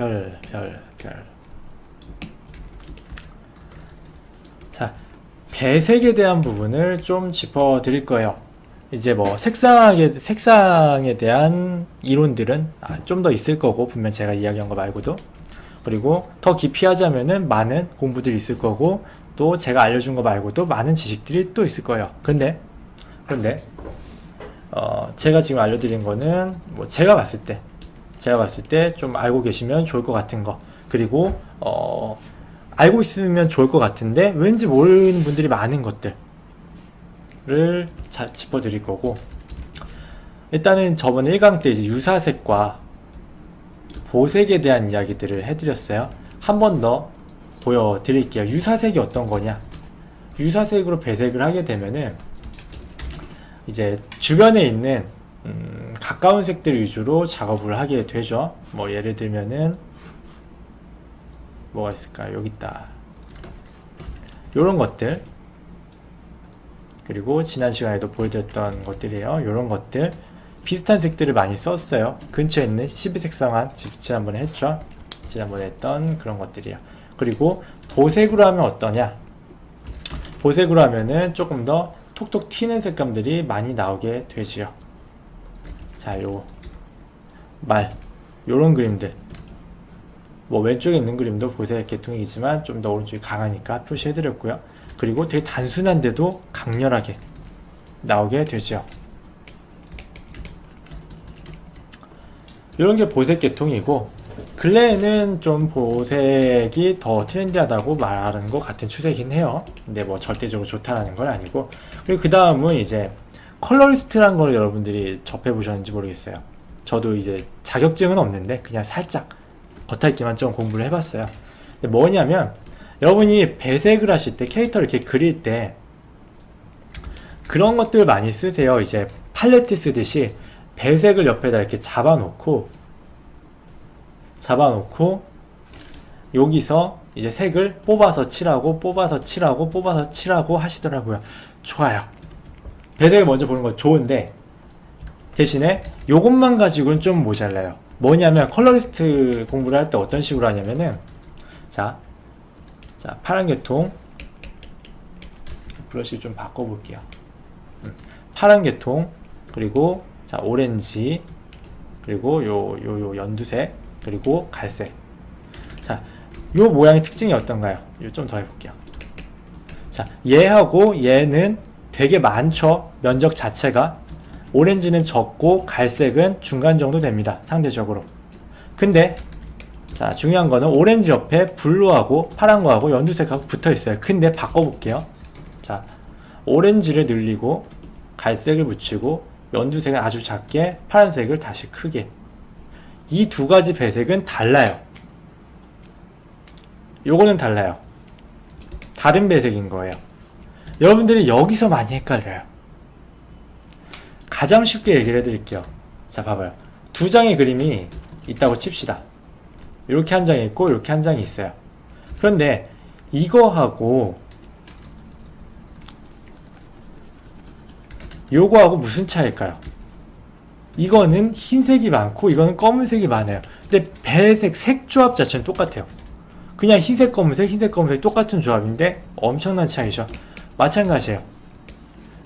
별, 별, 별. 자, 배색에 대한 부분을 좀 짚어 드릴 거예요. 이제 뭐 색상에 색상에 대한 이론들은 아, 좀더 있을 거고 분명 제가 이야기한 거 말고도 그리고 더 깊이 하자면은 많은 공부들이 있을 거고 또 제가 알려준 거 말고도 많은 지식들이 또 있을 거예요. 근데 그런데 어, 제가 지금 알려드린 거는 뭐 제가 봤을 때 제가 봤을 때 좀 알고 계시면 좋을 것 같은 거 그리고 어, 알고 있으면 좋을 것 같은데 왠지 모르는 분들이 많은 것들을 잘 짚어드릴 거고 일단은 저번 1강 때 이제 유사색과 보색에 대한 이야기들을 해드렸어요. 한 번 더 보여드릴게요. 유사색이 어떤 거냐? 유사색으로 배색을 하게 되면은 이제 주변에 있는 음, 가까운 색들 위주로 작업을 하게 되죠. 뭐 예를 들면은 뭐가 있을까? 여기 있다. 요런 것들 그리고 지난 시간에도 보여드렸던 것들이에요. 요런 것들 비슷한 색들을 많이 썼어요. 근처에 있는 12색상한 지난번에 했죠. 지난번에 했던 그런 것들이에요. 그리고 보색으로 하면 어떠냐? 보색으로 하면은 조금 더 톡톡 튀는 색감들이 많이 나오게 되지요. 자, 요 말, 요런 그림들. 뭐 왼쪽에 있는 그림도 보색 계통이지만 좀 더 오른쪽이 강하니까 표시해드렸고요. 그리고 되게 단순한데도 강렬하게 나오게 되죠. 이런 게 보색 계통이고 근래에는 좀 보색이 더 트렌디하다고 말하는 것 같은 추세긴 해요. 근데 뭐 절대적으로 좋다라는 건 아니고 그리고 그 다음은 이제 컬러리스트란 걸 여러분들이 접해 보셨는지 모르겠어요. 저도 이제 자격증은 없는데 그냥 살짝 겉핥기만 좀 공부를 해봤어요. 뭐냐면 여러분이 배색을 하실 때 캐릭터를 이렇게 그릴 때 그런 것들 많이 쓰세요. 이제 팔레트 쓰듯이 배색을 옆에다 이렇게 잡아놓고 잡아놓고 여기서 이제 색을 뽑아서 칠하고 뽑아서 칠하고 뽑아서 칠하고 하시더라고요. 좋아요. 배색을 먼저 보는 건 좋은데 대신에 요것만 가지고는 좀 모자라요. 뭐냐면 컬러리스트 공부를 할 때 어떤 식으로 하냐면은 자, 자 파란 계통 브러쉬 좀 바꿔볼게요. 음, 파란 계통 그리고 자 오렌지 그리고 요 요 요 연두색 그리고 갈색 자 요 모양의 특징이 어떤가요? 요 좀 더 해볼게요. 자 얘하고 얘는 되게 많죠. 면적 자체가. 오렌지는 적고 갈색은 중간 정도 됩니다 상대적으로. 근데 자 중요한 거는 오렌지 옆에 블루하고 파란 거하고 연두색하고 붙어 있어요. 근데 바꿔볼게요. 자 오렌지를 늘리고 갈색을 붙이고 연두색은 아주 작게 파란색을 다시 크게. 이 두 가지 배색은 달라요. 요거는 달라요. 다른 배색인 거예요 여러분들이 여기서 많이 헷갈려요 가장 쉽게 얘기를 해드릴게요 자 봐봐요 두 장의 그림이 있다고 칩시다 이렇게 한 장이 있고 이렇게 한 장이 있어요 그런데 이거하고 요거하고 무슨 차이일까요? 이거는 흰색이 많고 이거는 검은색이 많아요. 근데 배색 색 조합 자체는 똑같아요. 그냥 흰색 검은색 흰색 검은색 똑같은 조합인데 엄청난 차이죠. 마찬가지예요.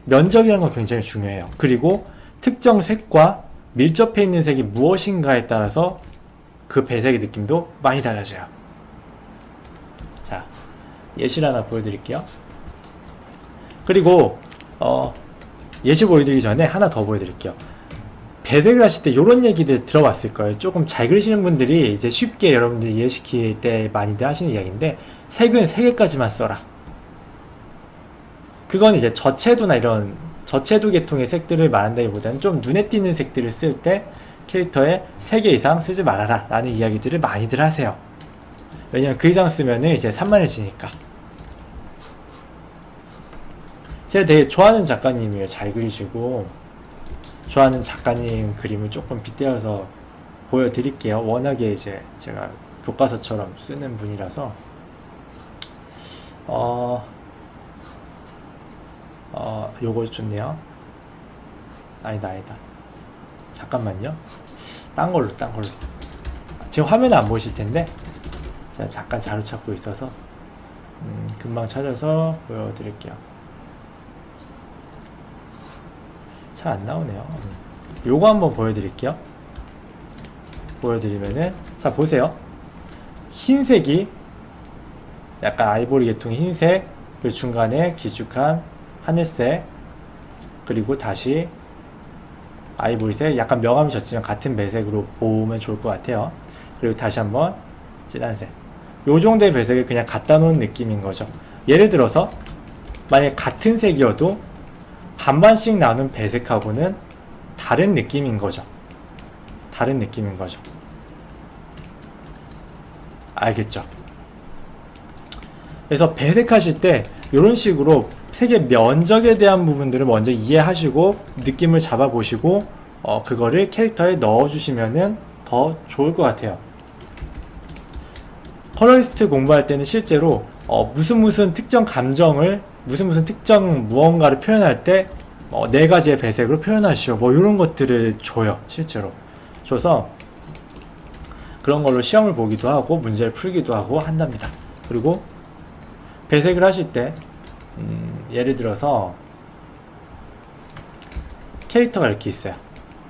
면적이라는 건 굉장히 중요해요. 그리고 특정 색과 밀접해 있는 색이 무엇인가에 따라서 그 배색의 느낌도 많이 달라져요. 자, 예시를 하나 보여드릴게요. 그리고 어, 예시 보여드리기 전에 하나 더 보여드릴게요. 배색을 하실 때 이런 얘기들 들어봤을 거예요. 조금 잘 그리시는 분들이 이제 쉽게 여러분들이 이해시킬 때 많이들 하시는 이야기인데 색은 세 개까지만 써라. 그건 이제 저채도나 이런 저채도 계통의 색들을 말한다기보다는 좀 눈에 띄는 색들을 쓸 때 캐릭터에 3개 이상 쓰지 말아라 라는 이야기들을 많이들 하세요. 왜냐면 그 이상 쓰면은 이제 산만해지니까. 제가 되게 좋아하는 작가님이에요. 잘 그리시고 좋아하는 작가님 그림을 조금 빗대어서 보여드릴게요. 워낙에 이제 제가 교과서처럼 쓰는 분이라서 어, 어, 요거 좋네요. 아니다, 아니다. 잠깐만요. 딴 걸로, 딴 걸로. 지금 화면에 안 보이실 텐데 제가 잠깐 자료 찾고 있어서 음, 금방 찾아서 보여드릴게요. 잘 안 나오네요. 음. 요거 한번 보여드릴게요. 보여드리면은 자 보세요. 흰색이 약간 아이보리 계통 흰색 그리고 중간에 길쭉한 하늘색 그리고 다시 아이보리색 약간 명암이 졌지만 같은 배색으로 보면 좋을 것 같아요. 그리고 다시 한번 진한색. 요 정도의 배색을 그냥 갖다 놓은 느낌인 거죠. 예를 들어서 만약 같은 색이어도 반반씩 나눈 배색하고는 다른 느낌인 거죠. 다른 느낌인 거죠. 알겠죠? 그래서 배색하실 때 이런 식으로 색의 면적에 대한 부분들을 먼저 이해하시고 느낌을 잡아보시고 어, 그거를 캐릭터에 넣어주시면은 더 좋을 것 같아요. 컬러리스트 공부할 때는 실제로 어, 무슨 무슨 특정 감정을 무슨 무슨 특정 무언가를 표현할 때 어, 네 가지의 배색으로 표현하시오. 뭐 이런 것들을 줘요. 실제로 줘서 그런 걸로 시험을 보기도 하고 문제를 풀기도 하고 한답니다. 그리고 배색을 하실 때 음, 예를 들어서 캐릭터가 이렇게 있어요.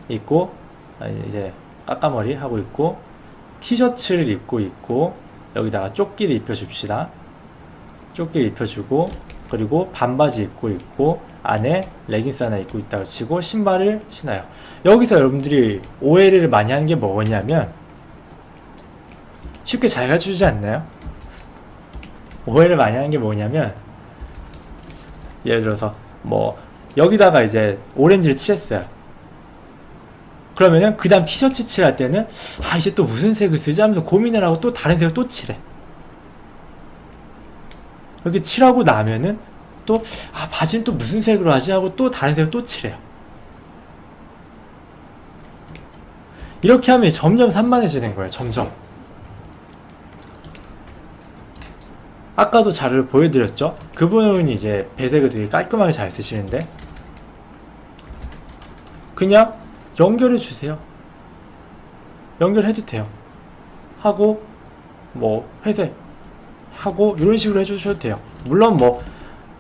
있고 아, 이제 까까머리 하고 있고 티셔츠를 입고 있고 여기다가 조끼를 입혀줍시다. 조끼를 입혀주고 그리고 반바지 입고 있고 안에 레깅스 하나 입고 있다고 치고 신발을 신어요. 여기서 여러분들이 오해를 많이 하는 게 뭐냐면 쉽게 잘 가르쳐주지 않나요? 오해를 많이 하는 게 뭐냐면 예를 들어서 뭐 여기다가 이제 오렌지를 칠했어요. 그러면은 그 다음 티셔츠 칠할 때는 아 이제 또 무슨 색을 쓰지 하면서 고민을 하고 또 다른 색을 또 칠해. 이렇게 칠하고 나면은 또 아 바지는 또 무슨 색으로 하지 하고 또 다른 색을 또 칠해요. 이렇게 하면 점점 산만해지는 거예요. 점점. 아까도 자료를 보여드렸죠? 그분은 이제 배색을 되게 깔끔하게 잘 쓰시는데 그냥 연결해 주세요. 연결해도 돼요. 하고 뭐 회색 하고 이런 식으로 해주셔도 돼요. 물론 뭐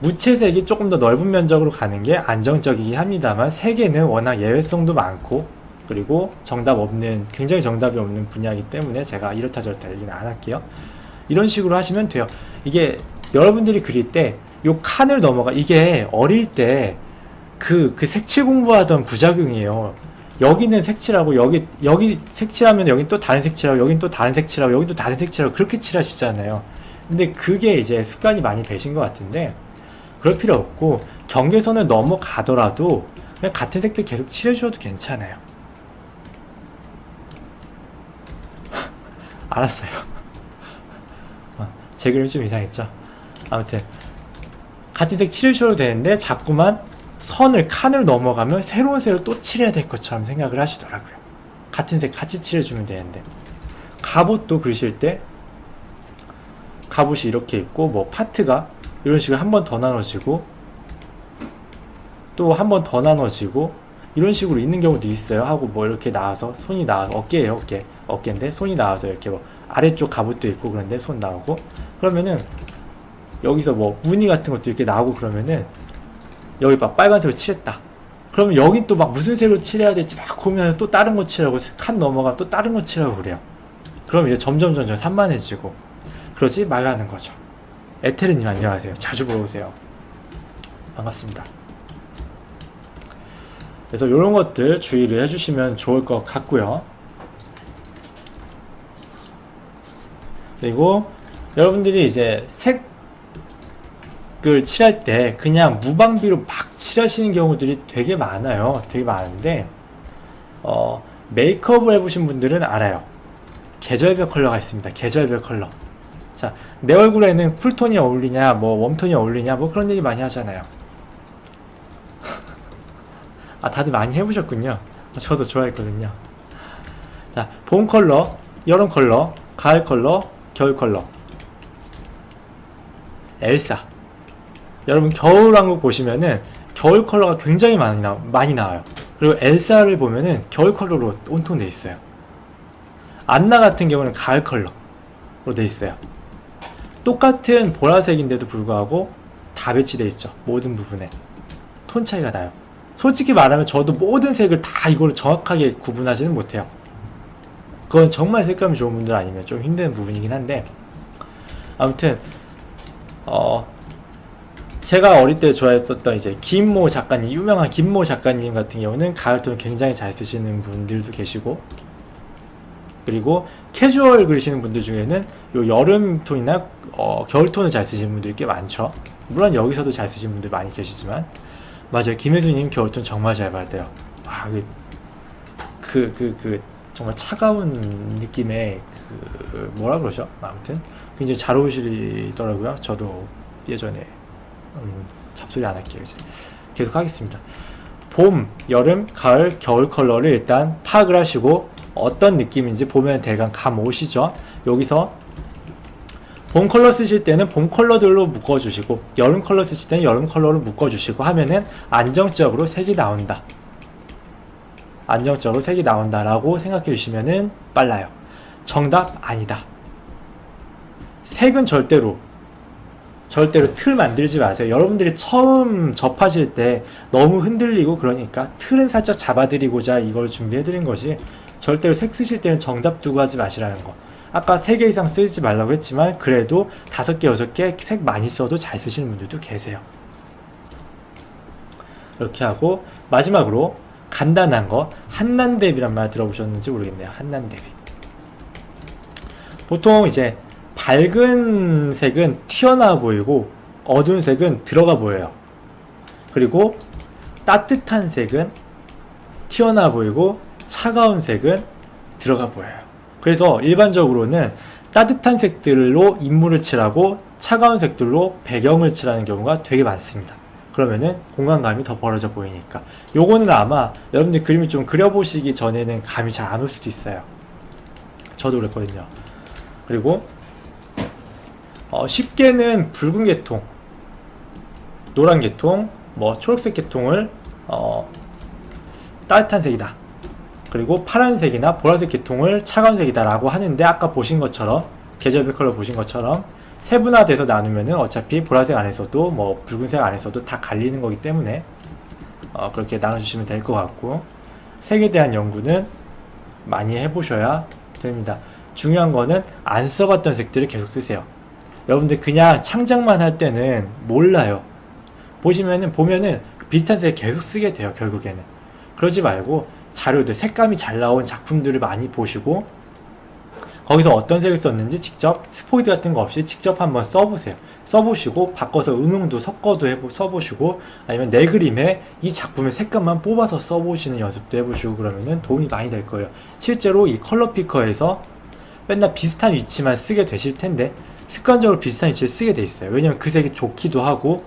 무채색이 조금 더 넓은 면적으로 가는 게 안정적이긴 합니다만 세계는 워낙 예외성도 많고 그리고 정답 없는 굉장히 정답이 없는 분야이기 때문에 제가 이렇다 저렇다 얘기는 안 할게요. 이런 식으로 하시면 돼요. 이게 여러분들이 그릴 때 요 칸을 넘어가 이게 어릴 때그그 색칠 공부하던 부작용이에요. 여기는 색칠하고 여기 여기 색칠하면 여긴 또 다른 색칠하고 여긴 또 다른 색칠하고 여긴 또 다른 색칠하고 그렇게 칠하시잖아요. 근데 그게 이제 습관이 많이 되신 것 같은데 그럴 필요 없고 경계선을 넘어가더라도 그냥 같은 색들 계속 칠해주셔도 괜찮아요. 알았어요. 어, 제 그림이 좀 이상했죠? 아무튼 같은 색 칠해주셔도 되는데 자꾸만 선을 칸을 넘어가면 새로운 색을 또 칠해야 될 것처럼 생각을 하시더라고요. 같은 색 같이 칠해주면 되는데 갑옷도 그리실 때 갑옷이 이렇게 있고 뭐 파트가 이런 식으로 한 번 더 나눠지고 또 한 번 더 나눠지고 이런 식으로 있는 경우도 있어요. 하고 뭐 이렇게 나와서 손이 나와서 어깨예요, 어깨. 어깨인데 손이 나와서 이렇게 뭐 아래쪽 갑옷도 있고 그런데 손 나오고 그러면은 여기서 뭐 무늬 같은 것도 이렇게 나오고 그러면은 여기 막 빨간색으로 칠했다. 그러면 여기 또 막 무슨 색으로 칠해야 될지 막 고민하면 또 다른 거 칠하고 칸 넘어가 또 다른 거 칠하고 그래요. 그럼 이제 점점 점점 산만해지고 그러지 말라는 거죠. 에테르님 안녕하세요. 자주 보러 오세요. 반갑습니다. 그래서 이런 것들 주의를 해주시면 좋을 것 같고요. 그리고 여러분들이 이제 색을 칠할 때 그냥 무방비로 막 칠하시는 경우들이 되게 많아요. 되게 많은데 어, 메이크업을 해보신 분들은 알아요. 계절별 컬러가 있습니다. 계절별 컬러. 자, 내 얼굴에는 쿨톤이 어울리냐, 뭐 웜톤이 어울리냐, 뭐 그런 얘기 많이 하잖아요. 아, 다들 많이 해보셨군요. 저도 좋아했거든요. 자, 봄 컬러, 여름 컬러, 가을 컬러, 겨울 컬러. 엘사. 여러분 겨울 왕국 보시면은 겨울 컬러가 굉장히 많이 나 많이 나와요. 그리고 엘사를 보면은 겨울 컬러로 온톤돼 있어요. 안나 같은 경우는 가을 컬러로 돼 있어요. 똑같은 보라색인데도 불구하고 다 배치돼 있죠. 모든 부분에 톤 차이가 나요. 솔직히 말하면 저도 모든 색을 다 이걸로 정확하게 구분하지는 못해요. 그건 정말 색감이 좋은 분들 아니면 좀 힘든 부분이긴 한데 아무튼 어 제가 어릴 때 좋아했었던 이제 김모 작가님 유명한 김모 작가님 같은 경우는 가을톤 굉장히 잘 쓰시는 분들도 계시고 그리고 캐주얼 그리시는 분들 중에는 요 여름 톤이나 어, 겨울 톤을 잘 쓰시는 분들이 꽤 많죠. 물론 여기서도 잘 쓰시는 분들 많이 계시지만 맞아요. 김혜수님 겨울톤 정말 잘 받아요. 와, 그, 그, 그, 그, 정말 차가운 느낌의 그, 뭐라 그러죠? 아무튼 굉장히 잘 어울리시더라고요. 저도 예전에 음, 잡소리 안 할게요. 이제 계속 하겠습니다. 봄, 여름, 가을, 겨울 컬러를 일단 파악을 하시고 어떤 느낌인지 보면 대강 감 오시죠? 여기서 봄 컬러 쓰실 때는 봄 컬러들로 묶어주시고 여름 컬러 쓰실 때는 여름 컬러로 묶어주시고 하면은 안정적으로 색이 나온다. 안정적으로 색이 나온다라고 생각해 주시면은 빨라요. 정답 아니다. 색은 절대로 절대로 틀 만들지 마세요. 여러분들이 처음 접하실 때 너무 흔들리고 그러니까 틀은 살짝 잡아드리고자 이걸 준비해드린 것이 절대로 색 쓰실 때는 정답 두고 하지 마시라는 거. 아까 3개 이상 쓰지 말라고 했지만 그래도 5개, 6개 색 많이 써도 잘 쓰시는 분들도 계세요. 이렇게 하고 마지막으로 간단한 거 한난대비란 말 들어보셨는지 모르겠네요. 한난대비. 보통 이제 밝은 색은 튀어나와 보이고 어두운 색은 들어가 보여요. 그리고 따뜻한 색은 튀어나와 보이고 차가운 색은 들어가 보여요. 그래서 일반적으로는 따뜻한 색들로 인물을 칠하고 차가운 색들로 배경을 칠하는 경우가 되게 많습니다. 그러면은 공간감이 더 벌어져 보이니까. 요거는 아마 여러분들 그림을 좀 그려보시기 전에는 감이 잘 안 올 수도 있어요. 저도 그랬거든요. 그리고 어, 쉽게는 붉은 계통, 노란 계통, 뭐 초록색 계통을 어, 따뜻한 색이다. 그리고 파란색이나 보라색 계통을 차가운 색이다라고 하는데 아까 보신 것처럼 계절별 컬러 보신 것처럼 세분화돼서 나누면은 어차피 보라색 안에서도 뭐 붉은색 안에서도 다 갈리는 거기 때문에 어, 그렇게 나눠주시면 될 것 같고 색에 대한 연구는 많이 해보셔야 됩니다. 중요한 거는 안 써봤던 색들을 계속 쓰세요. 여러분들 그냥 창작만 할 때는 몰라요. 보시면은 보면은 비슷한 색 계속 쓰게 돼요 결국에는. 그러지 말고 자료들 색감이 잘 나온 작품들을 많이 보시고 거기서 어떤 색을 썼는지 직접 스포이드 같은 거 없이 직접 한번 써보세요. 써보시고 바꿔서 응용도 섞어도 해보, 써보시고 아니면 내 그림에 이 작품의 색감만 뽑아서 써보시는 연습도 해보시고 그러면은 도움이 많이 될 거예요. 실제로 이 컬러 피커에서 맨날 비슷한 위치만 쓰게 되실 텐데 습관적으로 비슷한 위치를 쓰게 돼 있어요. 왜냐면 그 색이 좋기도 하고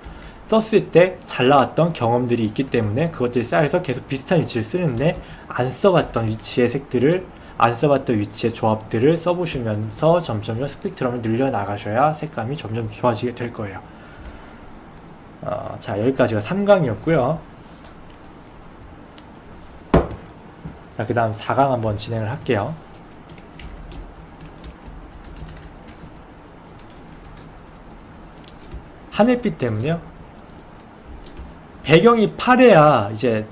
썼을 때 잘 나왔던 경험들이 있기 때문에 그것들이 쌓여서 계속 비슷한 위치를 쓰는데 안 써봤던 위치의 색들을 안 써봤던 위치의 조합들을 써보시면서 점점 스펙트럼을 늘려 나가셔야 색감이 점점 좋아지게 될 거예요. 어, 자 여기까지가 3강이었고요. 자, 그 다음 4강 한번 진행을 할게요. 하늘빛 때문에요. 배경이 파래야 이제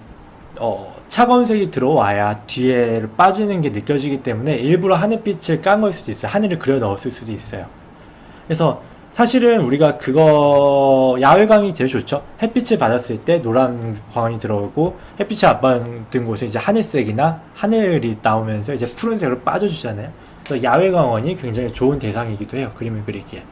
어, 차가운 색이 들어와야 뒤에 빠지는 게 느껴지기 때문에 일부러 하늘빛을 깐 거일 수도 있어요. 하늘을 그려 넣었을 수도 있어요. 그래서 사실은 우리가 그거 야외광이 제일 좋죠. 햇빛을 받았을 때 노란 광원이 들어오고 햇빛이 안 받은 곳에 이제 하늘색이나 하늘이 나오면서 이제 푸른색으로 빠져주잖아요. 그래서 야외 광원이 굉장히 좋은 대상이기도 해요. 그림을 그리기에.